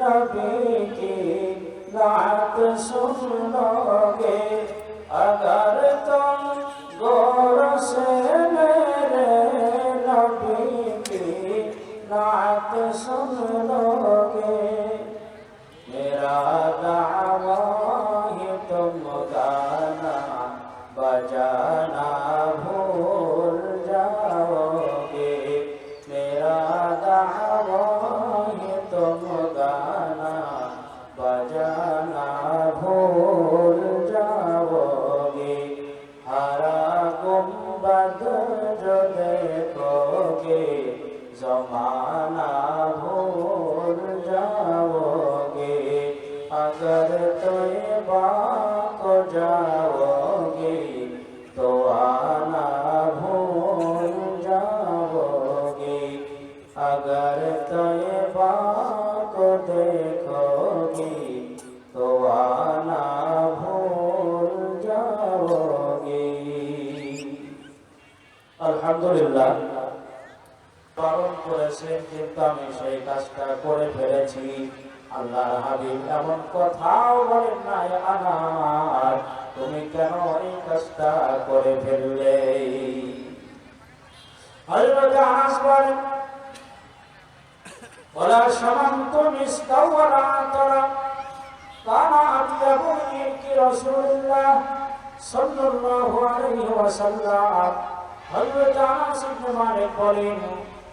नबी की नात सुन लोगे अगर तुम जमाना भूल जाओगे अगर तोयबा को जाओगे तो आना भूल जाओगे अगर तोयबा को देखोगे तो आना भूल जाओगे আলহামদুলিল্লাহ পালন করেছেন কিন্তু আমি সেই কাজটা করে ফেলেছি আল্লাহর হাবিব এমন কথাও বলেন নাই আমার তুমি কেন এই কাজটা করে ফেললে হযরত আনাস বলেন ولا شممت مسكا ولا عطرا كان أطيب من رسول الله صلى الله عليه وسلم হযরত আনাস ইবনে মালিক বলেন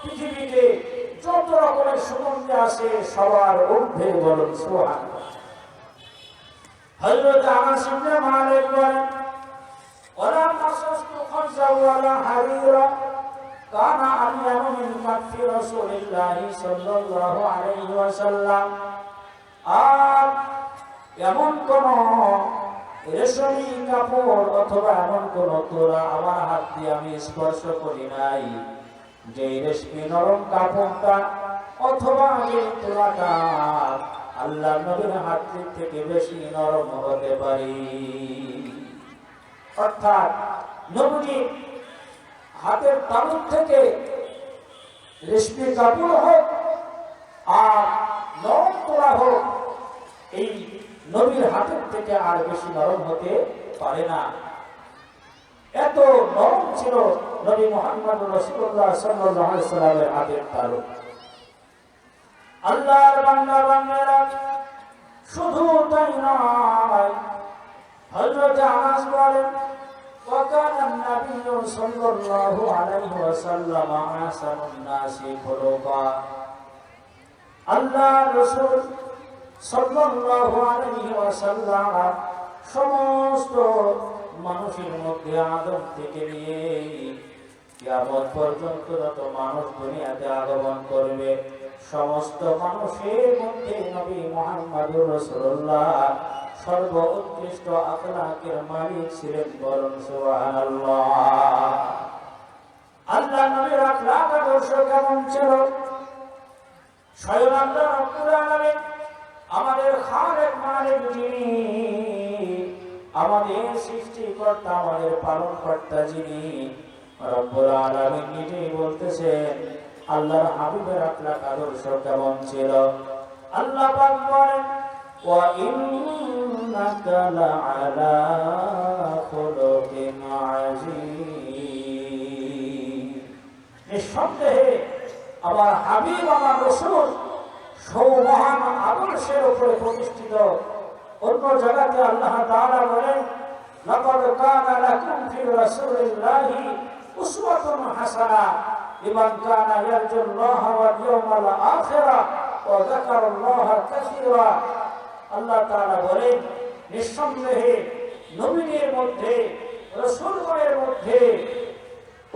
পৃথিবীতে যত রকমের সুগন্ধি আছে, সবার ঊর্ধ্বে বলুন, সোহান। হযরত আনাস ইবনে মালিক বলেন খামসা হারিরা, কানা আলিয়ানু মিন কাফি রাসূলিল্লাহি সাল্লাল্লাহু আলাইহি ওয়াসাল্লাম। আর এমন কোন রেশমি, কাপড় অথবা এমন কোন তোরা আমার হাত দিয়ে আমি স্পর্শ করি নাই। যে রেশমি নরম কাপড়টা অথবা তোরাটা আল্লাহ নবীর হাত থেকে বেশি নরম হতে পারি। অর্থাৎ নবী হাতের তালুক থেকে রেশমি কাপড় হোক আর নরম তোলা হোক, এই নবীর হাতের থেকে আর বেশি নরম হতে পারে না। এত নরম ছিল নবী মোহাম্মদ রসুল্লাহ সাল্লাল্লাহু আলাইহি সাল্লামের হাতের তালুক আল্লাহর বান্দা বান্দারা শুধু তাই নয় হযরত আনাস বলেন وكان النبي صلى الله عليه وسلم أحسن الناس خلقا আল্লাহ রসুল সাল্লাল্লাহু আলাইহি ওয়াসাল্লাম সমস্ত মানুষের মধ্যে আদম থেকে নিয়ে কিয়ামত পর্যন্ত যত মানুষ দুনিয়াতে আগমন করবে, সমস্ত মানুষের মধ্যে নবী মুহাম্মদুর রাসূলুল্লাহ সর্ব উৎকৃষ্ট আখলাকের মালিক ছিলেন বরং সুবহানাল্লাহ। আল্লাহ নবীর আখলাক আদর্শ কেমন ছিল? স্বয়ং আল্লাহ আমাদের খালেক মালিক যিনি আমাদের সৃষ্টিকর্তা, আমাদের যিনি রব্বুল আলামিন নিজেই বলতেছেন, আল্লাহর হাবিবের আখলাক আদর্শ কেমন ছিল? আল্লাহ পাক আমার হাবিব, আমার রসুল সৌমহান আদর্শের উপরে প্রতিষ্ঠিত অন্য জায়গাতে আল্লাহ তাআলা বলেন, লাকাদ কানা লাকুম ফি রাসূলিল্লাহি উসওয়াতুন হাসানা লিমান কানা ইয়ারজুল্লাহ ওয়াল ইয়াওমাল আখিরা ওয়া যাকারাল্লাহা কাসীরা। আল্লাহ তাআলা বলেন, নিঃসন্দেহে নবীদের মধ্যে, রসুলগণের মধ্যে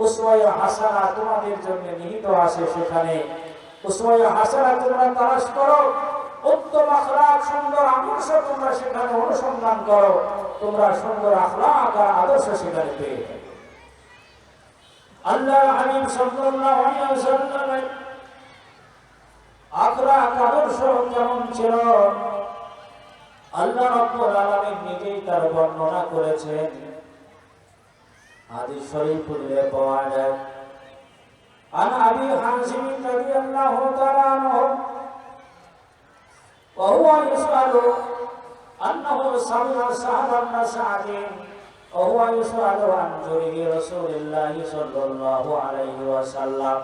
উসওয়ায়ে হাসানা তোমাদের জন্য নিহিত আছে সেখানে। উসওয়ায়ে হাসানা তোমরা তালাশ করো। উত্তম উত্তম আখলাক সুন্দর আদর্শ তোমরা সেখানে অনুসন্ধান করো তোমরা সুন্দর আখলাক আর আদর্শ সেখানে পেয়ে যাবে। আল্লাহ হাবিব সাল্লাল্লাহু আলাইহি ওয়াসাল্লামের আখলাক আদর্শ কেমন ছিল আল্লাহ রাব্বুল আলামিন নিজেই তার বর্ণনা করেছেন হাদিস শরীফ পড়লে পাওয়া যায় عن ابي حازم رضي الله تعالى عنه وهو يسأل أنه سمع سهل بن سعد وهو يسأل عن جري رسول الله صلى الله عليه وسلم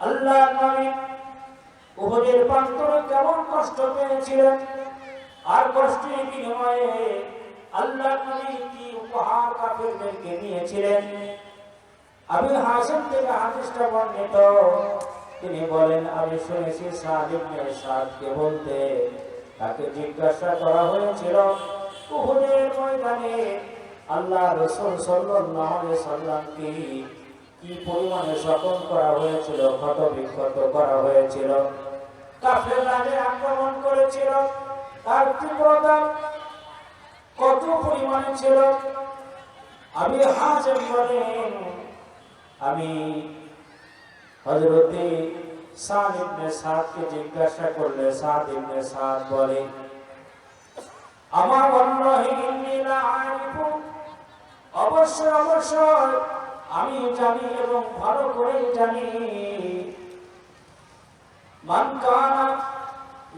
আল্লাহ নবী উহুদের প্রান্তরে কেমন কষ্ট পেয়েছিলেন আর কষ্টের বিনিময়ে আল্লাহ নবী কি উপহার কাফেরদেরকে নিয়েছিলেন আমি হাসিম থেকে হাদিসটা বর্ণিত তিনি বলেন, আমি শুনেছি সাদকে বলতে তাকে জিজ্ঞাসা করা হয়েছিল ময়দানে, আল্লাহ রসুল আলাইহি সাল্লামকে কি পরিমাণে শোষণ করা হয়েছিল ক্ষত বিক্ষত করা হয়েছিল? আক্রমণ করেছিল, তার তীব্রতা কত পরিমাণে ছিল? আমি হাজেম আমি হজরতে সাদ ইবনে সাদকে জিজ্ঞাসা করলে, সাদ ইবনে সাদ বলে, আমার ওয়াল্লাহি ইন্নী লা আরিফু। অবশ্যই অবশ্যই আমি জানি এবং ভালো করে জানি। মান কানা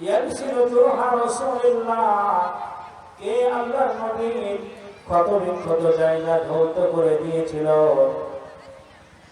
ইয়ারসিলু জুরহা রাসূলিল্লাহ, কে আল্লাহর নবীর কত বিক্ষত জায়গা ধৌত করে দিয়েছিল?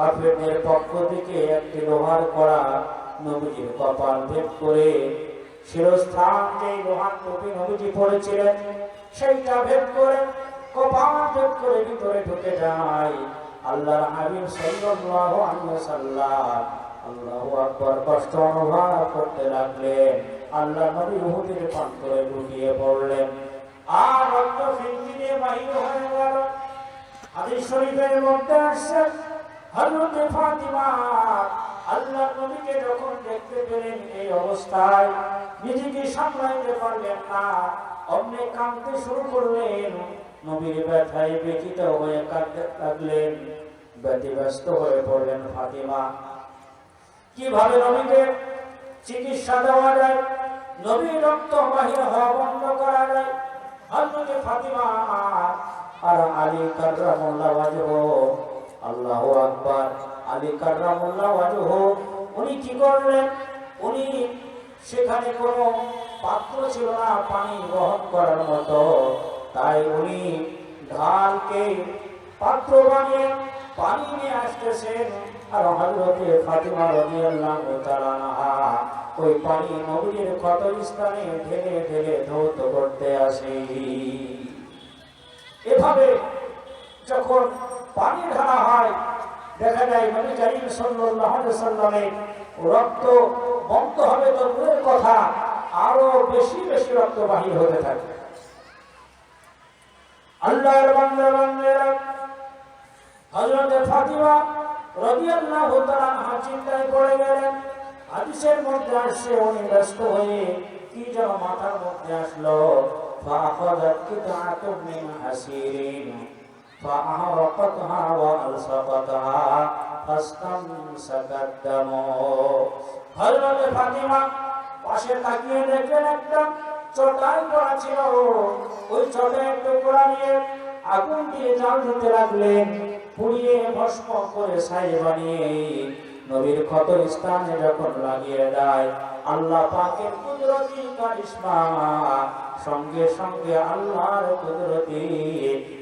কাফেরদের পক্ষ থেকে একটি লোহার করা নবীজির কপাল ভেদ করে শিরস্থান লোহার টুপি নবীজি পড়েছিলেন সেইটা ভেদ করে কপাল ভেদ করে ভিতরে ঢুকে যায়। আল্লাহর হাবিব সাল্লাল্লাহু আলাইহি ওয়াসাল্লাম আল্লাহু আকবার কষ্ট অনুভব করতে লাগলেন। আল্লাহ নবী উহুদের প্রান্তরে ঢুকিয়ে পড়লেন। আর রক্ত বাহির হয়ে গেল। হাদিস শরীফের মধ্যে আসছে হযরত ফাতিমা আল্লাহ নবীকে যখন দেখতে পেলেন এই অবস্থায়, নিজেকে সামলাইতে পারলেন না। অমনে কাঁদতে শুরু করলেন, নবীর ব্যথায় ব্যথিত হয়ে কাঁদতে লাগলেন, ব্যতিব্যস্ত হয়ে পড়লেন ফাতিমা। কীভাবে নবীকে চিকিৎসা দেওয়া যায়? নবীর রক্ত বাহির হওয়া বন্ধ করা যায়? হযরত ফাতিমা আর আলী কাররামুল্লাহ আল্লাহু আকবার। আলী কাররামুল্লাহ ওয়াজহু, উনি কি করলেন? উনি সেখানে কোনো পাত্র ছিল না, পানি গ্রহণ করার মতো। তাই উনি ঢালকে পাত্র বানিয়ে পানি নিয়ে আসতেছেন। আর হযরতে ফাতিমা রাদিয়াল্লাহু তাআলা ওই পানি নবীর ক্ষত স্থানে ঢেলে ঢেলে ধৌত করতে আসে। এভাবে যখন পানি ঢালা হয় দেখা যায় নবী করিম সাল্লাল্লাহু আলাইহি সাল্লামের রক্ত বন্ধ হবে তো দূরের কথা আরো বেশি বেশি রক্ত বাহির হতে থাকে আল্লাহর বান্দা বান্দারা হযরত ফাতিমা রাদিয়াল্লাহু তাআলা আনহা চিন্তায় পড়ে গেলেন হাদিসের মধ্যে আসছে উনি ব্যস্ত হয়ে কি যেন মাথার মধ্যে আসলো فأخذت قطعة من حسير فأحرقتها وألصقتها فاستمسك الدم হযরত ফাতিমা পাশে তাকিয়ে দেখলেন একটা চটাই করা ছিল ওই চটাই টুকরা নিয়ে আগুন দিয়ে জাল দিতে লাগলেন পুড়িয়ে ভস্ম করে ছাই বানিয়ে নবীর ক্ষত স্থানে যখন লাগিয়ে দেয় আল্লাহ পাকের কুদরতি কারিশমা সঙ্গে সঙ্গে আল্লাহর কুদরতি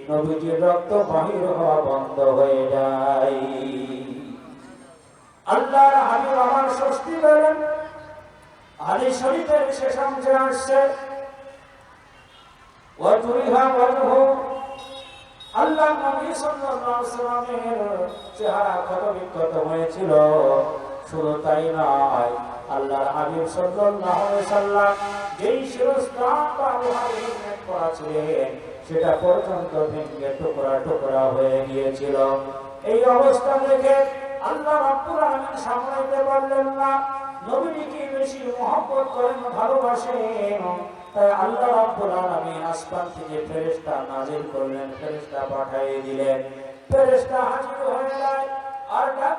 নবীজির রক্ত বাহির হওয়া বন্ধ হয়ে যায়। আল্লাহর হাবিব আমার স্বস্তি বলেন হাদিস শরীফের শেষ অংশে আসছে। আল্লাহ নবী সাল্লাল্লাহু আলাইহি সাল্লামের চেহারা ক্ষত বিক্ষত হয়েছিল। শুধু তাই নয়, আল্লাহর হাবিব সাল্লাল্লাহু আলাইহি সাল্লাম যেই শিরস্ত্রাণ বা লোহার হেলমেট ছিলেন সেটা পর্যন্ত ভেঙে টুকরা টুকরা হয়ে গিয়েছিল। এই অবস্থা দেখে আল্লাহ রাব্বুল আলামিন সামলাইতে পারলেন না। নবীকে বেশি মহব্বত করেন, ভালোবাসেন। তাই আল্লাহ রাব্বুল আলামিন আসমান থেকে ফেরেশতা নাজিল করলেন, ফেরেশতা পাঠিয়ে দিলেন। ফেরেশতা হাজির হয়ে যায় আর ডাক